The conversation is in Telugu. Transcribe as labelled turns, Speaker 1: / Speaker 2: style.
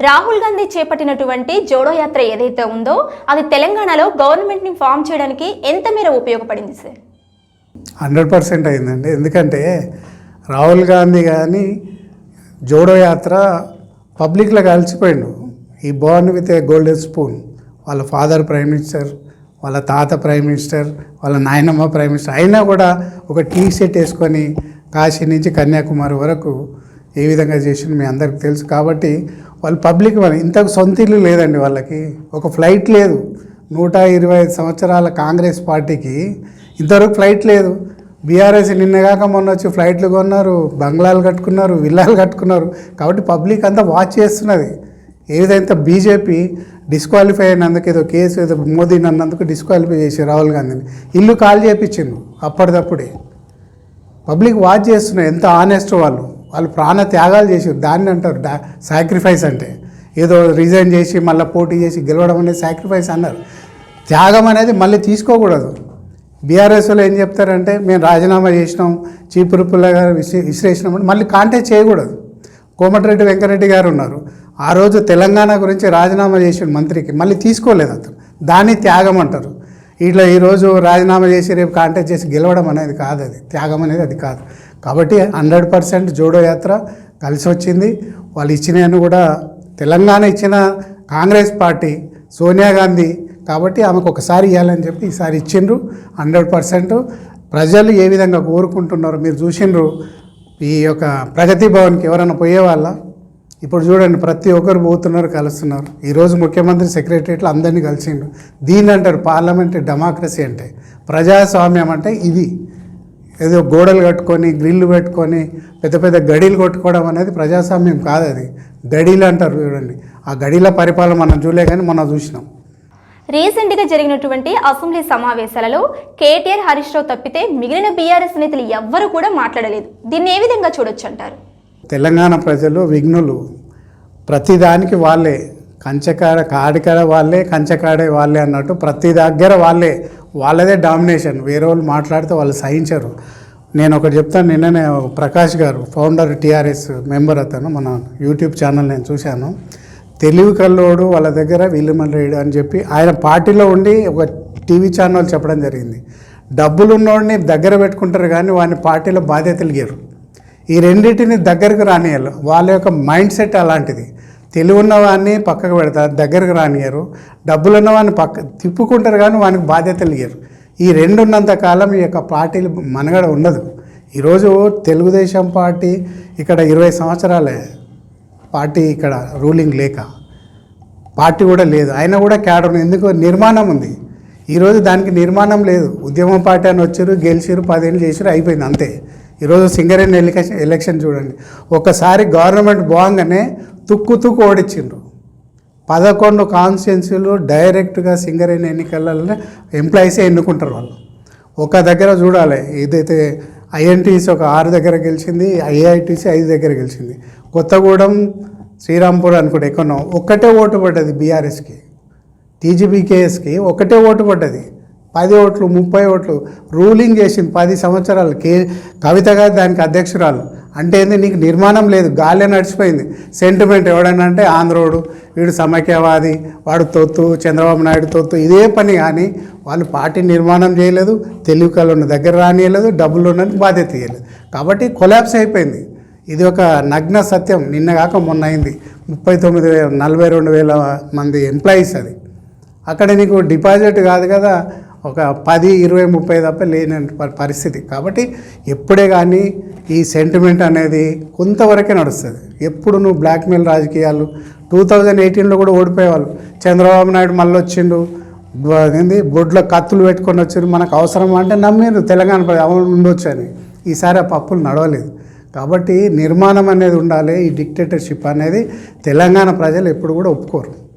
Speaker 1: రాహుల్ గాంధీ చేపట్టినటువంటి జోడో యాత్ర ఏదైతే ఉందో అది తెలంగాణలో గవర్నమెంట్ని ఫామ్ చేయడానికి ఎంత మేర ఉపయోగపడింది సార్?
Speaker 2: హండ్రెడ్ పర్సెంట్ అయిందండి. ఎందుకంటే రాహుల్ గాంధీ కానీ జోడో యాత్ర పబ్లిక్లో కలిసిపోయిండు ఈ born with a golden spoon వాళ్ళ ఫాదర్ ప్రైమ్ మినిస్టర్ వాళ్ళ తాత ప్రైమ్ మినిస్టర్ వాళ్ళ నాయనమ్మ ప్రైమ్ మినిస్టర్ అయినా కూడా ఒక టీ షర్ట్ వేసుకొని కాశీ నుంచి కన్యాకుమారి వరకు ఏ విధంగా చేసింది మీ అందరికి తెలుసు. కాబట్టి వాళ్ళు పబ్లిక్ వాళ్ళు ఇంతకు సొంత ఇల్లు లేదండి వాళ్ళకి. ఒక ఫ్లైట్ లేదు. నూట ఇరవై ఐదు సంవత్సరాల కాంగ్రెస్ పార్టీకి ఇంతవరకు ఫ్లైట్ లేదు. బీఆర్ఎస్ నిన్నగాక మొన్న వచ్చి ఫ్లైట్లు కొన్నారు బంగ్లాలు కట్టుకున్నారు విల్లాలు కట్టుకున్నారు. కాబట్టి పబ్లిక్ అంతా వాచ్ చేస్తున్నది. ఏదైతే బీజేపీ డిస్క్వాలిఫై అయినందుకు ఏదో కేసు ఏదో మోదీని అన్నందుకు డిస్క్వాలిఫై చేసి రాహుల్ గాంధీని ఇల్లు కాల్ చేయించిండు అప్పటిదప్పుడే. పబ్లిక్ వాచ్ చేస్తున్నారు. ఎంత ఆనెస్ట్ వాళ్ళు. వాళ్ళు ప్రాణ త్యాగాలు చేసారు దాన్ని అంటారు డా సాక్రిఫైస్ అంటే. ఏదో రిజైన్ చేసి మళ్ళీ పోటీ చేసి గెలవడం అనేది సాక్రిఫైస్ అన్నారు. త్యాగం అనేది మళ్ళీ తీసుకోకూడదు. బీఆర్ఎస్లో ఏం చెప్తారంటే మేము రాజీనామా చేసినాం చీపురుపుల్ల గారు విశ్లేషణ మళ్ళీ కాంటాక్ట్ చేయకూడదు. కోమటిరెడ్డి వెంకరెడ్డి గారు ఉన్నారు. ఆ రోజు తెలంగాణ గురించి రాజీనామా చేసిన మంత్రికి మళ్ళీ తీసుకోలేదు అతను. దాన్ని త్యాగం అంటారు. ఇట్లా ఈరోజు రాజీనామా చేసి రేపు కాంటాక్ట్ చేసి గెలవడం అనేది కాదు అది. త్యాగం అనేది అది కాదు. కాబట్టి హండ్రెడ్ పర్సెంట్ జోడో యాత్ర కలిసి వచ్చింది వాళ్ళు ఇచ్చినాయని కూడా తెలంగాణ ఇచ్చిన కాంగ్రెస్ పార్టీ సోనియా గాంధీ కాబట్టి ఆమెకు ఒకసారి ఇవ్వాలని చెప్పి ఈసారి ఇచ్చిండ్రు. హండ్రెడ్ పర్సెంట్ ప్రజలు ఏ విధంగా కోరుకుంటున్నారో మీరు చూసిండ్రు. ఈ యొక్క ప్రగతి భవన్కి ఎవరైనా పోయేవాళ్ళ? ఇప్పుడు చూడండి ప్రతి ఒక్కరు పోతున్నారు కలుస్తున్నారు. ఈరోజు ముఖ్యమంత్రి సెక్రటరియట్లో అందరినీ కలిసిండు దీన్ని అంటారు పార్లమెంటరీ డెమోక్రసీ అంటే. ప్రజాస్వామ్యం అంటే ఇది. ఏదో గోడలు కట్టుకొని గ్రిల్లు పెట్టుకొని పెద్ద పెద్ద గడీలు కొట్టుకోవడం అనేది ప్రజాస్వామ్యం కాదు అది. గడీలు అంటారు చూడండి. ఆ గడీల పరిపాలన మనం చూడలే కానీ మనం చూసినాం.
Speaker 1: రీసెంట్గా జరిగినటువంటి అసెంబ్లీ సమావేశాలలో కేటీఆర్ హరీష్ రావు తప్పితే మిగిలిన బీఆర్ఎస్ నేతలు ఎవ్వరూ కూడా మాట్లాడలేదు. దీన్ని ఏ విధంగా చూడొచ్చు అంటారు?
Speaker 2: తెలంగాణ ప్రజలు విఘ్నులు. ప్రతిదానికి వాళ్ళే. కంచకాడ కాడికాడ వాళ్ళే కంచకాడే వాళ్ళే అన్నట్టు ప్రతి దగ్గర వాళ్ళే. వాళ్ళదే డామినేషన్ వేరే వాళ్ళు మాట్లాడితే వాళ్ళు సహించరు. నేను ఒకటి చెప్తాను నిన్ననే ప్రకాష్ గారు ఫౌండర్ టీఆర్ఎస్ మెంబర్ అతను మన యూట్యూబ్ ఛానల్ నేను చూశాను. తెలివి కల్లోడు వాళ్ళ దగ్గర వీళ్ళమల్లేడు అని చెప్పి ఆయన పార్టీలో ఉండి ఒక టీవీ ఛానల్ చెప్పడం జరిగింది. డబ్బులు ఉన్నోడిని దగ్గర పెట్టుకుంటారు కానీ వాడిని పార్టీలో బాధ్యతలు గీరు ఈ రెండింటిని దగ్గరకు రానియాలి వాళ్ళ యొక్క మైండ్ సెట్ అలాంటిది. తెలివి ఉన్నవాడిని పక్కకు పెడతారు దగ్గరకు రానియరు డబ్బులు ఉన్నవాడిని పక్క తిప్పుకుంటారు కానీ వానికి బాధ్యతలు ఇయ్యరు ఈ రెండు ఉన్నంత కాలం ఈ యొక్క పార్టీలు మనగడ ఉండదు. ఈరోజు తెలుగుదేశం పార్టీ ఇక్కడ ఇరవై సంవత్సరాలే పార్టీ ఇక్కడ రూలింగ్ లేక పార్టీ కూడా లేదు. అయినా కూడా క్యాడర్ ఎందుకు నిర్మాణం ఉంది. ఈరోజు దానికి నిర్మాణం లేదు. ఉద్యమం పార్టీ అని వచ్చారు గెలిచారు పదేళ్ళు చేసారు అయిపోయింది అంతే. ఈరోజు సింగరేణి ఎలక్షన్ ఎలక్షన్ చూడండి. ఒకసారి గవర్నమెంట్ బాగానే తుక్కు తుక్కు ఓడించిండ్రు పదకొండు కాన్స్టిట్యున్సీలు డైరెక్ట్గా సింగరేణి ఎన్నికలలో ఎంప్లాయీసే ఎన్నుకుంటారు వాళ్ళు. ఒక దగ్గర చూడాలి ఏదైతే ఐఎన్టీసీ ఒక ఆరు దగ్గర గెలిచింది ఐఐటీసీ ఐదు దగ్గర గెలిచింది. కొత్తగూడెం శ్రీరాంపూర్ అనుకుంటే ఎక్కడో ఒక్కటే ఓటు పడ్డది బీఆర్ఎస్కి టీజీబీకేఎస్కి ఒకటే ఓటు పడ్డది. పది ఓట్లు ముప్పై ఓట్లు రూలింగ్ చేసింది పది సంవత్సరాలు. కే కవిత గారు దానికి అధ్యక్షురాలు. అంటే ఏంది నీకు నిర్మాణం లేదు గాలి నడిచిపోయింది. సెంటిమెంట్ ఎవడైనా అంటే ఆంధ్రోడు వీడు సమైక్యవాది వాడు తొత్తు చంద్రబాబు నాయుడు తొత్తు ఇదే పని కానీ వాళ్ళు పార్టీ నిర్మాణం చేయలేదు తెలివి ఉన్న దగ్గర రానియలేదు డబ్బులు ఉన్నది బాధ్యత ఇవ్వలేదు కాబట్టి కొలాబ్స్ అయిపోయింది. ఇది ఒక నగ్న సత్యం నిన్న కాక మొన్న అయింది. ముప్పై తొమ్మిది వేల నలభై రెండు వేల మంది ఎంప్లాయీస్ అది. అక్కడ నీకు డిపాజిట్ కాదు కదా ఒక పది ఇరవై ముప్పై తప్ప లేని పరిస్థితి. కాబట్టి ఎప్పుడే కానీ ఈ సెంటిమెంట్ అనేది కొంతవరకే నడుస్తుంది. ఎప్పుడు నువ్వు బ్లాక్మెయిల్ రాజకీయాలు టూ థౌజండ్ ఎయిటీన్లో కూడా ఓడిపోయేవాళ్ళు. చంద్రబాబు నాయుడు మళ్ళీ వచ్చిండు ఏంది బొడ్లో కత్తులు పెట్టుకొని వచ్చారు మనకు అవసరం అంటే నమ్మిరు తెలంగాణ ప్రజలు అవును ఉండొచ్చు అని. ఈసారి ఆ పప్పులు నడవలేదు. కాబట్టి నిర్మాణం అనేది ఉండాలి. ఈ డిక్టేటర్షిప్ అనేది తెలంగాణ ప్రజలు ఎప్పుడు కూడా ఒప్పుకోరు.